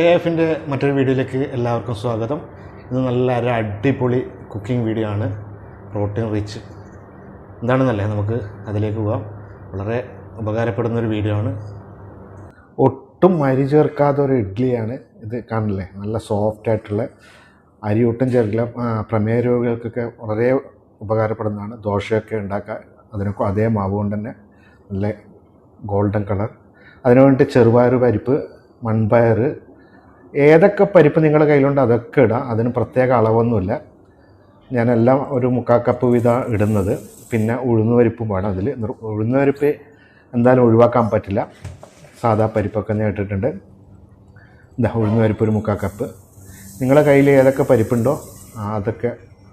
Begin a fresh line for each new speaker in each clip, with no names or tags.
A എഫിന്റെ മറ്റൊരു വീഡിയോയിലേക്ക് എല്ലാവർക്കും സ്വാഗതം. ഇത് നല്ല ഒരു അടിപൊളി കുക്കിംഗ് വീഡിയോ ആണ്. Protein rich. എന്താണെന്നല്ലേ നമുക്ക് അതിലേക്ക് പോകാം. വളരെ ഉപകാരപ്പെടുന്ന ഒരു വീഡിയോ ആണ്. ഒട്ടും അരി ചേർക്കാത്ത ഒരു ഇഡ്ഡലിയാണ് ഇത് കാണില്ലേ നല്ല സോഫ്റ്റ് ആയിട്ടുള്ള അരി ഒട്ടും ചേർക്കില്ല പ്രമേയ രോഗികൾക്കൊക്കെ വളരെ ഉപകാരപ്പെടുന്നതാണ്. ദോശയൊക്കെ ഉണ്ടാക്കാൻ അതിനൊക്കെ അതേ മാവ് കൊണ്ട് തന്നെ നല്ല ഗോൾഡൻ കളർ അതിനു വേണ്ടിയിട്ട് ചെറുപയർ പരിപ്പ് മൺപയർ ഏതൊക്കെ പരിപ്പ് നിങ്ങളുടെ കയ്യിലുണ്ട് അതൊക്കെ ഇടാം. അതിന് പ്രത്യേക അളവൊന്നുമില്ല. ഞാനെല്ലാം ഒരു മുക്കാൽ കപ്പ് വീതം ഇടുന്നത്. പിന്നെ ഉഴുന്ന പരിപ്പും വേണം അതിൽ ഉഴുന്ന പരിപ്പ് എന്തായാലും ഒഴിവാക്കാൻ പറ്റില്ല. സാധാ പരിപ്പൊക്കെ ഞാൻ ഇട്ടിട്ടുണ്ട്. ഇതാ ഉഴുന്ന പരിപ്പ് ഒരു മുക്കാൽ കപ്പ്. നിങ്ങളുടെ കയ്യിൽ ഏതൊക്കെ പരിപ്പുണ്ടോ അതൊക്കെ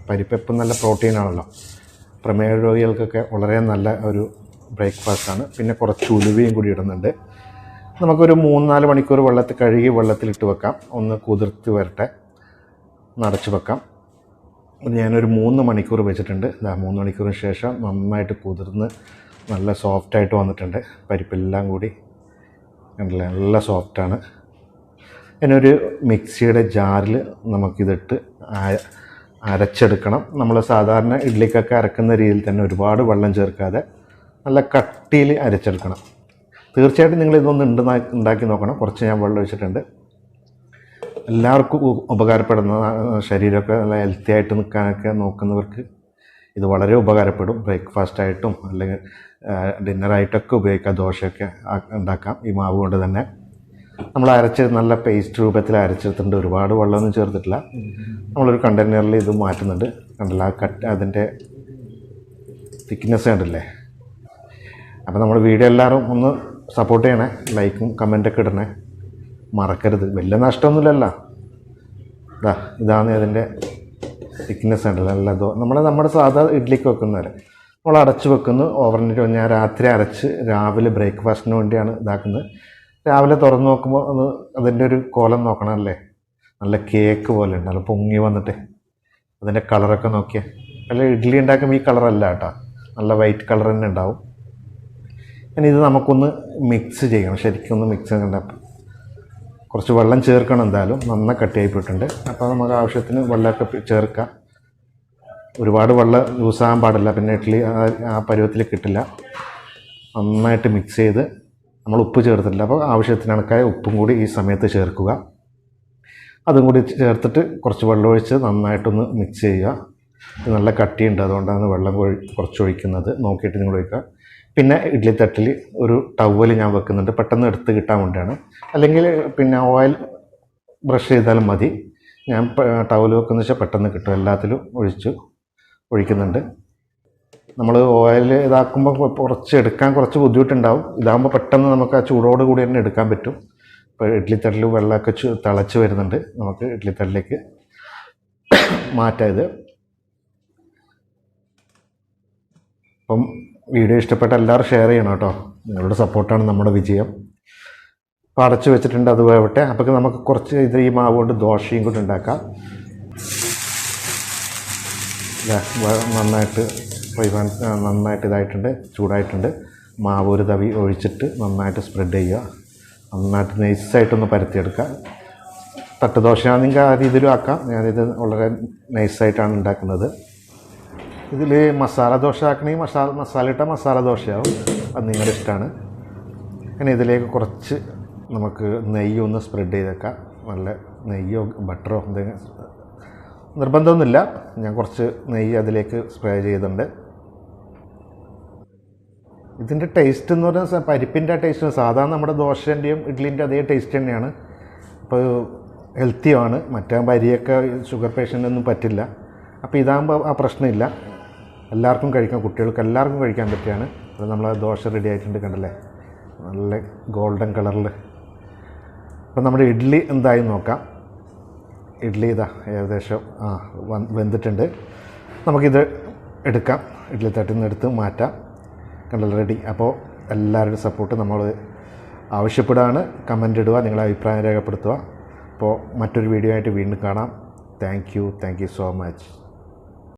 പരിപ്പ് എപ്പം നല്ല പ്രോട്ടീനാണല്ലോ പ്രമേഹ രോഗികൾക്കൊക്കെ വളരെ നല്ല ഒരു ബ്രേക്ക്ഫാസ്റ്റാണ്. പിന്നെ കുറച്ച് ഉലുവയും കൂടി ഇടുന്നുണ്ട്. നമുക്കൊരു മൂന്നാൽ മണിക്കൂർ വെള്ളത്തിൽ കഴുകി വെള്ളത്തിലിട്ട് വെക്കാം. ഒന്ന് കുതിർത്ത് വരട്ടെ. നടച്ച് വെക്കാം. ഞാനൊരു മൂന്ന് മണിക്കൂർ വെച്ചിട്ടുണ്ട്. ഇതാ മൂന്ന് മണിക്കൂറിന് ശേഷം നന്നായിട്ട് കുതിർന്ന് നല്ല സോഫ്റ്റായിട്ട് വന്നിട്ടുണ്ട്. പരിപ്പെല്ലാം കൂടി കണ്ടില്ലേ? നല്ല സോഫ്റ്റാണ് അതിനൊരു മിക്സിയുടെ ജാറിൽ നമുക്കിതിട്ട് അര- അരച്ചെടുക്കണം. നമ്മൾ സാധാരണ ഇഡ്ഡലിക്കൊക്കെ അരക്കുന്ന രീതിയിൽ തന്നെ ഒരുപാട് വെള്ളം ചേർക്കാതെ നല്ല കട്ടിയിൽ അരച്ചെടുക്കണം. തീർച്ചയായിട്ടും നിങ്ങൾ ഇതൊന്ന് ഉണ്ട് ഉണ്ടാക്കി നോക്കണം. കുറച്ച് ഞാൻ വെള്ളം ഒഴിച്ചിട്ടുണ്ട്. എല്ലാവർക്കും ഉപകാരപ്പെടുന്ന ശരീരമൊക്കെ നല്ല ഹെൽത്തി ആയിട്ട് നിൽക്കാനൊക്കെ നോക്കുന്നവർക്ക് ഇത് വളരെ ഉപകാരപ്പെടും. ബ്രേക്ക്ഫാസ്റ്റ് ആയിട്ടും അല്ലെങ്കിൽ ഡിന്നറായിട്ടൊക്കെ ഉപയോഗിക്കാം. ദോശയൊക്കെ ഉണ്ടാക്കാം. ഈ മാവ് കൊണ്ട് തന്നെ. നമ്മൾ അരച്ച് നല്ല പേസ്റ്റ് രൂപത്തിൽ അരച്ചെടുത്തിട്ടുണ്ട്. ഒരുപാട് വെള്ളമൊന്നും ചേർത്തിട്ടില്ല. നമ്മളൊരു കണ്ടെയ്നറിൽ ഇത് മാറ്റുന്നുണ്ട്. കണ്ടില്ല ആ കട്ട് അതിന്റെ തിക്നെസ് കണ്ടില്ലേ? അപ്പോൾ നമ്മൾ വീഡിയോ എല്ലാവരും ഒന്ന് സപ്പോർട്ട് ചെയ്യണേ ലൈക്കും കമന്റൊക്കെ ഇടണേ. മറക്കരുത്. വലിയ നഷ്ടമൊന്നുമില്ലല്ലോ. ഇതാ ഇതാണ് ഇതിന്റെ തിക്നെസ് ഉണ്ടല്ലോ നല്ല ദോ നമ്മുടെ നമ്മുടെ സാധാ ഇഡ്ഡലിക്ക് വെക്കുന്നവരെ നമ്മൾ അടച്ച് വെക്കുന്നു ഓവർനൈറ്റ് ഞാൻ രാത്രി അരച്ച് രാവിലെ ബ്രേക്ക്ഫാസ്റ്റിന് വേണ്ടിയാണ് ഇതാക്കുന്നത്. രാവിലെ തുറന്ന് നോക്കുമ്പോൾ ഒന്ന് അതിന്റെ ഒരു കോലം നോക്കണം അല്ലേ? നല്ല കേക്ക് പോലെ ഉണ്ട്. നല്ല പൊങ്ങി വന്നിട്ട്. അതിന്റെ കളറൊക്കെ നോക്കിയാൽ അല്ല ഇഡ്ഡലി ഉണ്ടാക്കുമ്പോൾ ഈ കളറല്ല കേട്ടോ. നല്ല വൈറ്റ് കളർ തന്നെ ഉണ്ടാവും. ഇനി ഇത് നമുക്കൊന്ന് മിക്സ് ചെയ്യണം. ശരിക്കും ഒന്ന് മിക്സ് ചെയ്യേണ്ട കുറച്ച് വെള്ളം ചേർക്കണം എന്തായാലും. നന്നായി കട്ടിയായി പോയിട്ടുണ്ട്. അപ്പോൾ നമുക്ക് ആവശ്യത്തിന് വെള്ളമൊക്കെ ചേർക്കാം. ഒരുപാട് വെള്ളം യൂസ് ആകാൻ പാടില്ല. പിന്നെ ഇഡ്ഡലി ആ- പരുവത്തിൽ കിട്ടില്ല. നന്നായിട്ട് മിക്സ് ചെയ്ത് നമ്മൾ ഉപ്പ് ചേർത്തിട്ടില്ല. അപ്പോൾ ആവശ്യത്തിന് കണക്കായ ഉപ്പും കൂടി ഈ സമയത്ത് ചേർക്കുക. അതും കൂടി ചേർത്തിട്ട് കുറച്ച് വെള്ളം ഒഴിച്ച് നന്നായിട്ടൊന്ന് മിക്സ് ചെയ്യുക. നല്ല കട്ടിയുണ്ട്. അതുകൊണ്ടാണ് വെള്ളം കുറച്ച് ഒഴിക്കുന്നത് നോക്കിയിട്ട് നിങ്ങൾ ഒഴിക്കുക. പിന്നെ ഇഡ്ഡലി തട്ടിൽ ഒരു ടവൽ ഞാൻ വെക്കുന്നുണ്ട്. പെട്ടെന്ന് എടുത്ത് കിട്ടാൻ വേണ്ടിയാണ്. അല്ലെങ്കിൽ പിന്നെ ഓയിൽ ബ്രഷ് ചെയ്താലും മതി. ഞാൻ ടവൽ വെക്കുന്ന വെച്ചാൽ പെട്ടെന്ന് കിട്ടും. എല്ലാത്തിലും ഒഴിച്ചു ഒഴിക്കുന്നുണ്ട്. നമ്മൾ ഓയിൽ ഇതാക്കുമ്പോൾ കുറച്ച് എടുക്കാൻ കുറച്ച് ബുദ്ധിമുട്ടുണ്ടാവും. ഇതാകുമ്പോൾ പെട്ടെന്ന് നമുക്ക് ആ ചൂടോട് കൂടി തന്നെ എടുക്കാൻ പറ്റും. ഇപ്പോൾ ഇഡ്ഡലി തട്ടിൽ വെള്ളമൊക്കെ തിളച്ച് വരുന്നുണ്ട്. നമുക്ക് ഇഡ്ഡലി തട്ടിലേക്ക് മാറ്റാം ഇത്. അപ്പം വീഡിയോ ഇഷ്ടപ്പെട്ട എല്ലാവരും ഷെയർ ചെയ്യണം കേട്ടോ. നിങ്ങളുടെ സപ്പോർട്ടാണ് നമ്മുടെ വിജയം. അപ്പോൾ അടച്ചു വെച്ചിട്ടുണ്ട് അത് വേവട്ടെ. അപ്പോൾ നമുക്ക് കുറച്ച് ഇത് ഈ മാവ് കൊണ്ട് ദോശയും കൂടി ഉണ്ടാക്കാം. നന്നായിട്ട് നന്നായിട്ട് ഇതായിട്ടുണ്ട് ചൂടായിട്ടുണ്ട്. മാവ് ഒരു തവി ഒഴിച്ചിട്ട് നന്നായിട്ട് സ്പ്രെഡ് ചെയ്യുക. നന്നായിട്ട് നൈസായിട്ടൊന്ന് പരത്തിയെടുക്കുക. തട്ടുദോശയാണെങ്കിൽ ആ രീതിയിലും ആക്കാം. ഞാനിത് വളരെ നൈസായിട്ടാണ് ഉണ്ടാക്കുന്നത്. ഇതിൽ മസാല ദോശ ആക്കണമെങ്കിൽ മസാല മസാല ഇട്ട മസാല ദോശയാവും. അത് നിങ്ങളുടെ ഇഷ്ടമാണ് ഇനി ഇതിലേക്ക് കുറച്ച് നമുക്ക് നെയ്യ് ഒന്ന് സ്പ്രെഡ് ചെയ്തേക്കാം. നല്ല നെയ്യോ ബട്ടറോ എന്തെങ്കിലും നിർബന്ധമൊന്നുമില്ല. ഞാൻ കുറച്ച് നെയ്യ് അതിലേക്ക് സ്പ്രേ ചെയ്തിട്ടുണ്ട്. ഇതിന്റെ ടേസ്റ്റ് എന്ന് പറഞ്ഞാൽ പരിപ്പിന്റെ ടേസ്റ്റ് സാധാരണ നമ്മുടെ ദോശന്റെയും ഇഡ്ലിന്റെ അതേ ടേസ്റ്റ് തന്നെയാണ്. അപ്പോൾ ഹെൽത്തിയാണ് മറ്റേ അരിയൊക്കെ ഷുഗർ പേഷ്യന്റൊന്നും പറ്റില്ല. അപ്പോൾ ഇതാകുമ്പോൾ ആ പ്രശ്നമില്ല. എല്ലാവർക്കും കഴിക്കാം. കുട്ടികൾക്ക് എല്ലാവർക്കും കഴിക്കാൻ പറ്റിയാണ്. അത് നമ്മൾ ദോശ റെഡി ആയിട്ടുണ്ട് കണ്ടല്ലേ? നല്ല ഗോൾഡൻ കളറിൽ അപ്പം നമ്മുടെ ഇഡ്ഡലി എന്തായി നോക്കാം. ഇഡ്ഡലി ഇതാ ഏകദേശം ആ വെന്തിട്ടുണ്ട്. നമുക്കിത് എടുക്കാം. ഇഡ്ഡലി തട്ടിൽ നിന്ന് എടുത്ത് മാറ്റാം. കണ്ടല്ലോ റെഡി അപ്പോൾ എല്ലാവരുടെയും സപ്പോർട്ട് നമ്മൾ ആവശ്യപ്പെടുകയാണ് കമന്റ് ഇടുക നിങ്ങളുടെ അഭിപ്രായം രേഖപ്പെടുത്തുക. അപ്പോൾ മറ്റൊരു വീഡിയോ ആയിട്ട് വീണ്ടും കാണാം. Thank you thank you so much